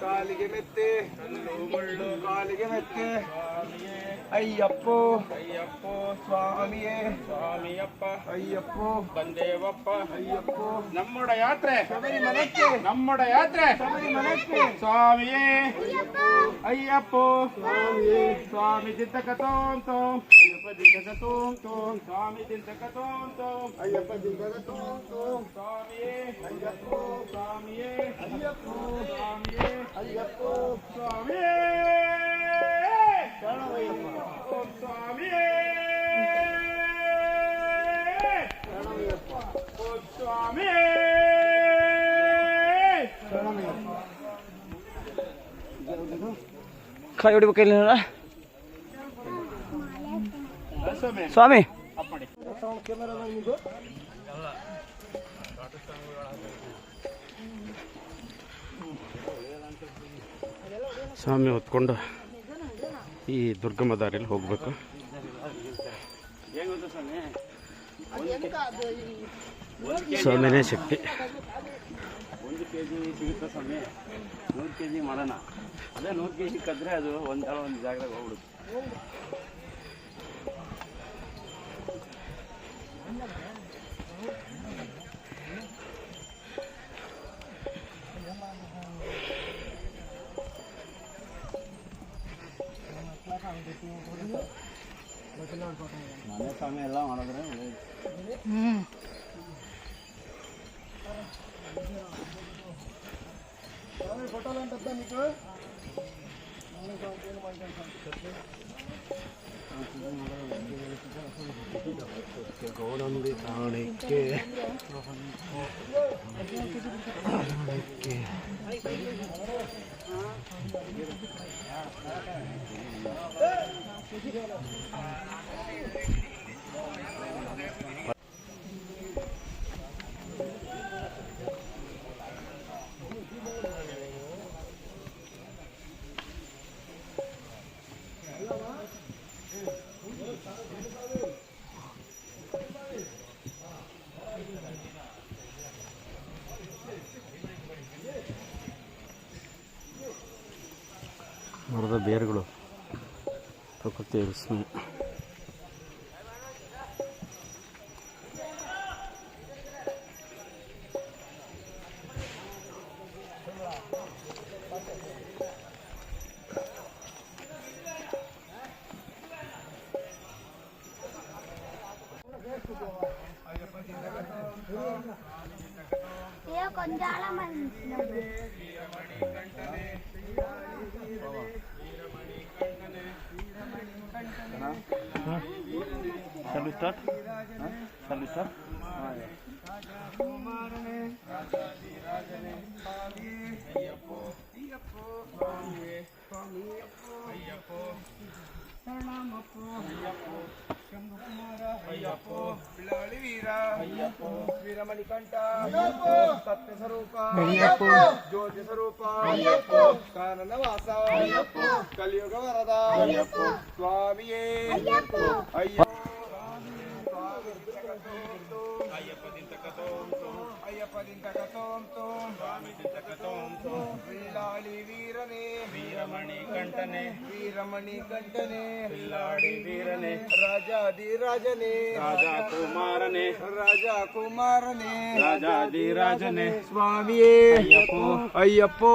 ಕಾಲಿಗೆ ಮೆತ್ತೆ ಕಲ್ಲು ಮುಳ್ಳು ಕಾಲಿಗೆ ಮೆತ್ತೆ ஐயப்போ. ஐயப்போ சுவாமியே. சுவாமியப்பா. ஐயப்போ. வந்தேவப்பா ஐயப்போ. நம்மோட யாத்திரை. சபரிமலைக்கு. நம்மோட யாத்திரை. சபரிமலைக்கு. சுவாமியே. ஐயப்போ. சுவாமியே. சுவாமி சித்தகதோம் தோம். ஐயப்ப சித்தகதோம் தோம். சுவாமி சித்தகதோம் தோம். ஐயப்ப சித்தகதோம் தோம். சுவாமியே. ஐயப்போ. சுவாமியே. ஐயப்போ. சுவாமியே. ஐயப்போ. ಕೈ ಹೊಡಿಬೇಕಿಲ್ಲ ಸ್ವಾಮಿ. ಸ್ವಾಮಿ ಹೊತ್ಕೊಂಡು ಈ ದುರ್ಗಮ್ಮ ದಾರಿಯಲ್ಲಿ ಹೋಗಬೇಕು. ಸ್ವಾಮಿನೇ ಶಕ್ತಿ. ಒಂದು ಕೆ ಜಿ ಸಿಗುತ್ತೆ ಸ್ವಾಮಿ. ನೂರು ಕೆ ಜಿ ಮಾಡೋಣ. ಅದೇ ನೂರು ಕೆ ಜಿ ಕದ್ರೆ ಅದು ಒಂದಲ್ಲ ಒಂದು ಜಾಗದಾಗ ಹೋಗ್ಬಿಡುತ್ತೆ. ಮನೆ ಸ್ವಾಮಿ ಎಲ್ಲ ಮಾಡಿದ್ರೆ ఇవి కొట్టాలని పెద్ద మీకు గౌడంది తాణికే తాణికే ಮರದ ಬೇರುಗಳು ಪ್ರಕೃತಿಯ ವಿಸ್ಮಯ Iya, konjala man. Shall we start? Huh? Shall we start? ಕುಮಾರನೇ ರಾಜಾಧಿರಾಜನೇ ಸ್ವಾಮಿಯೇ ಅಯ್ಯಪ್ಪೋ ಅಯ್ಯಪ್ಪೋ ಸ್ವಾಮಿಯೇ ಸ್ವಾಮಿಯಪ್ಪೋ ಅಯ್ಯಪ್ಪೋ ಶರಣಮಪ್ಪೋ ಅಯ್ಯಪ್ಪೋ ಶಂಭುಕುಮಾರ ಅಯ್ಯಪ್ಪೋ ಬಿಳಾಳಿ ವೀರ ಅಯ್ಯಪ್ಪೋ ವೀರಮಣಿಕಂಠ ಅಯ್ಯಪ್ಪೋ ಸತ್ಯ ಸ್ವರೂಪ ಅಯ್ಯಪ್ಪೋ ಜ್ಯೋತಿ ಸ್ವರೂಪ ಅಯ್ಯಪ್ಪೋ ಕಾನನ ವಾಸ ಅಯ್ಯಪ್ಪೋ ಕಲಿಯುಗ ವರದ ಅಯ್ಯಪ್ಪೋ ಸ್ವಾಮಿಯೇ ಅಯ್ಯಪ್ಪೋ ಅಯ್ಯಪ್ಪೋ ಅಯ್ಯಪ್ಪ ದಿಂತಕ ತೋಂ ತೋಂ ಸ್ವಾಮಿ ದಿಂತಕ ತೋಂ रमणी कंटने। वीरमणि कंटने। पिल्लाड़ी वीरने। राजा दी राजने। राजा कुमार ने राजा कुमार ने राजा दी राजने। स्वामी अय्यप्पो। अय्यप्पो।